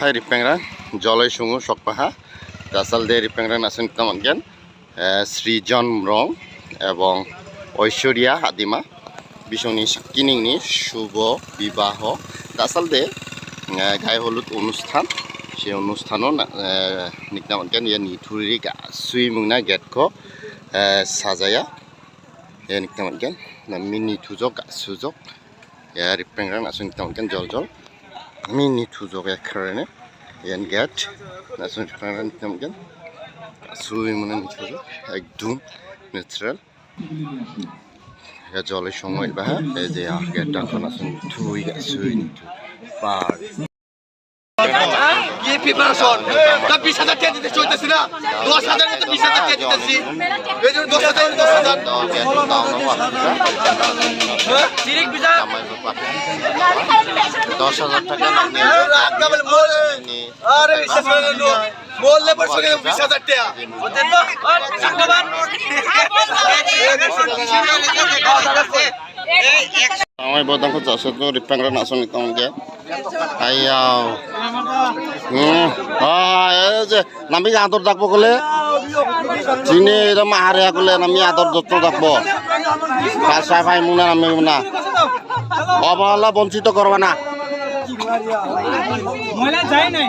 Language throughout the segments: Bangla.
Ripengra, Jolai Sungu Sokpaha, Dasal de Ripengra Nasun Tamangan, Sri John Mrong, এবং ঐশ্বরিয়া হাদিমা বিষ্ণুনি কিনিংনি শুভ বিবাহ আচলতে গাই হলুদ অনুষ্ঠান সেই অনুষ্ঠানও নিকনামনকেন ইয়ে নিথুরি গাছুই মুংনা গেটখো সাজায়া ইয়ে নিকনামনকেন মিনি থুজক গাছুজক ইয়া রিপেংরা নাসুন নিকনামনকেন জল জল থুজক একারণে ইয়ান গেট নাসুন রিপেংরা নিকনামনকেন গাছুই মুনা নিথুজক একদম ন্যাচারাল জলের সময় বা এই যে গেটটা আসুন থুই গাছুই নিথু পার কি প্রিপারেশন তা বিশ হাজার টাকা দিতে চলতেছি না। দশ হাজার মতো বিশ হাজার টাকা দিতেছি। এই জন্য দশ হাজার দশ হাজার। দশ হাজার টাকা আরে বিশ্বাস করে বললে পর সঙ্গে বিশ হাজার টাকা। Ran asun itu mungkin. Ayaw. Hmm. Ah, ya je. Nami atur dakbo kule. Sini itu mahari aku le nami atur dokter dakbo. Kasai fai muna nami muna. অবহেলা বঞ্চিত করবা না মহিলা যায় নাই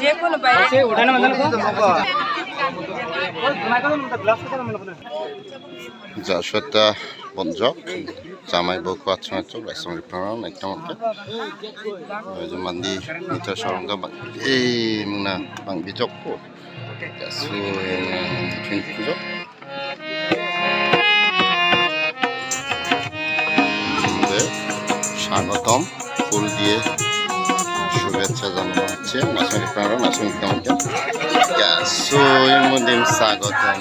যে কোনো বাইরে মানে জাসুয়েটা বঞ্জক জামাই বউকো আচ্ছামাচ্ছ বাইসং রিপ্রাণ একটা মধ্যে মান্দি মিঠা সরঙ্গা এই মুনা বাং বিজকো জাসু ফিন স্বাগতম। ফুল দিয়ে শুভেচ্ছা জানানো হচ্ছে। নাচনি প্রাণ তোমাকে জাসুই মুদিম স্বাগতম।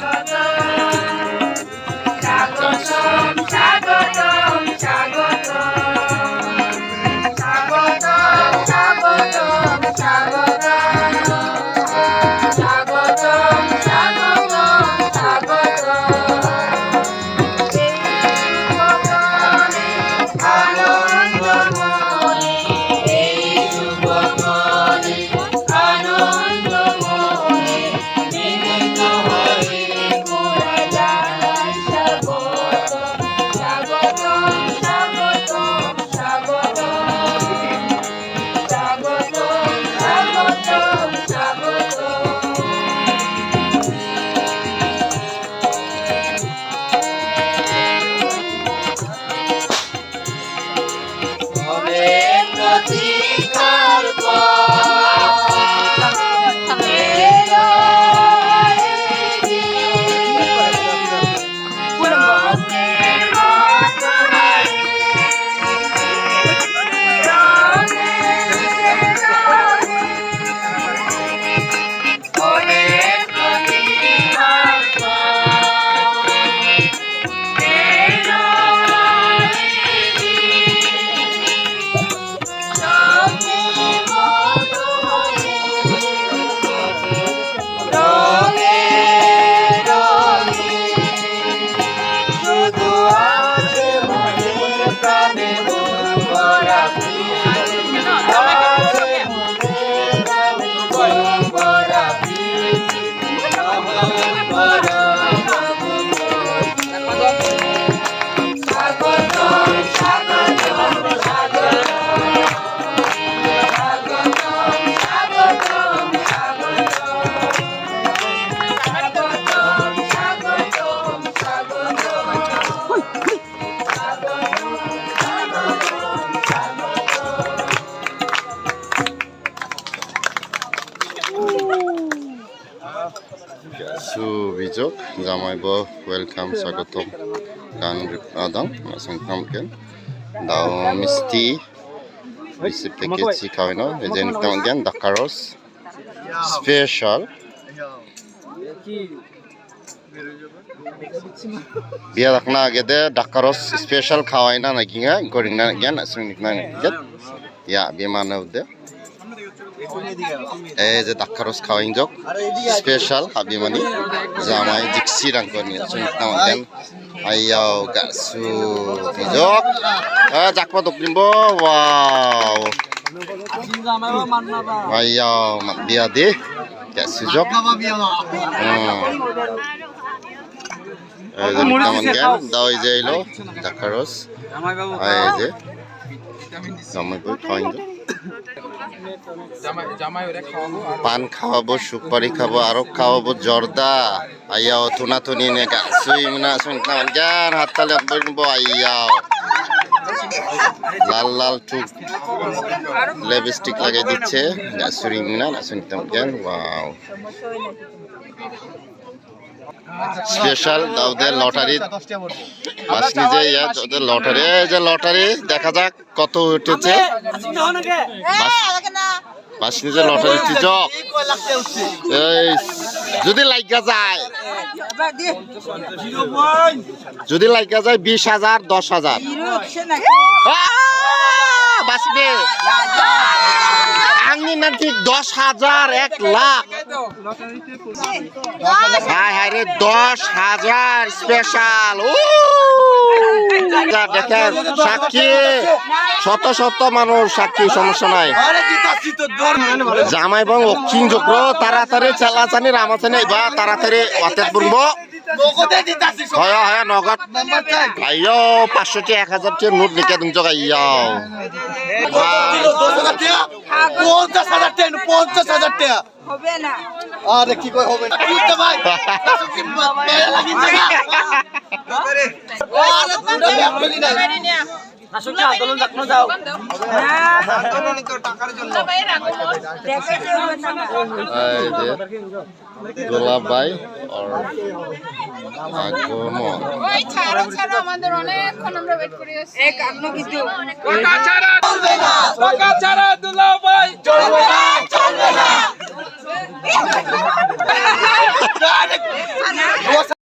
জামাইবো ওয়েলকাম স্বাগতম গান আদাং নাসংখাম কেন দাও মিষ্টি bisa paket si kawin no ejen tong gen dakaros special biya dakna agede dakaros special khawai na na ginga goring na gen asung nikna get ya biya mana ude এই যে দাক্কারস খাওয়াইন জক স্পেশাল হাবি মানি জামাই জিক্সি রাং করনি আসুন নামাকেন আইয়াও গাসু জক জাকপা দকলিমবো ওয়াও। আইয়াও বিয়া দে গাসু জক দাও এই যে এলো দাক্কারস এই যে জামাই বই খাওয়াইন জক পান খাওয়াবো, সুপারি খাব, আরও খাওয়াবো, জর্দা। আইয়াও থুনা থুনি নে গাছুই মিনা হাত তালে বলব আইয়াও লাল লাল টুক লিপস্টিক লাগাই দিচ্ছে। না শুনতাম জ্ঞান স্পেশাল দাউদের লটারি বাস নিজে ইয়া ওদের লটারি এই যে লটারি দেখা যাক কত উঠেছে। বাস নিজে লটারি চিজক এই যদি লাগা যায়। যদি লাগা যায় বিশ হাজার দশ হাজার! বাঁচবে। আংনি না ঠিক দশ হাজার, এক লাখ। হায় হায় রে, দশ হাজার স্পেশাল দেখেন, সাক্ষী। শত শত মানুষ সাক্ষী সমস্যা নাই। জামাই এবং অক্ষিণ চক্র তাড়াতাড়ি চালাচানি, রামাচানি বা তাড়াতাড়ি পড়ব হয় হয় নগদ। আইয়ো পাঁচশোটি এক হাজার টি নোট লিখে দিন জগা ইয়াও পঞ্চাশ হাজার টাকা পঞ্চাশ হাজার টাকা হবে না আরে কি কই হবে না। বুঝতে ভাই মেলা লাগিছে না। আরে পুরো ব্যাপারই নাই এই যে গোলাবাই আর আগমন। ওই ছাড়ো ছাড়ো আমাদের অনেকক্ষণ আমরা ওয়েট করে আছি এক আন্ন কিছু চলবে না।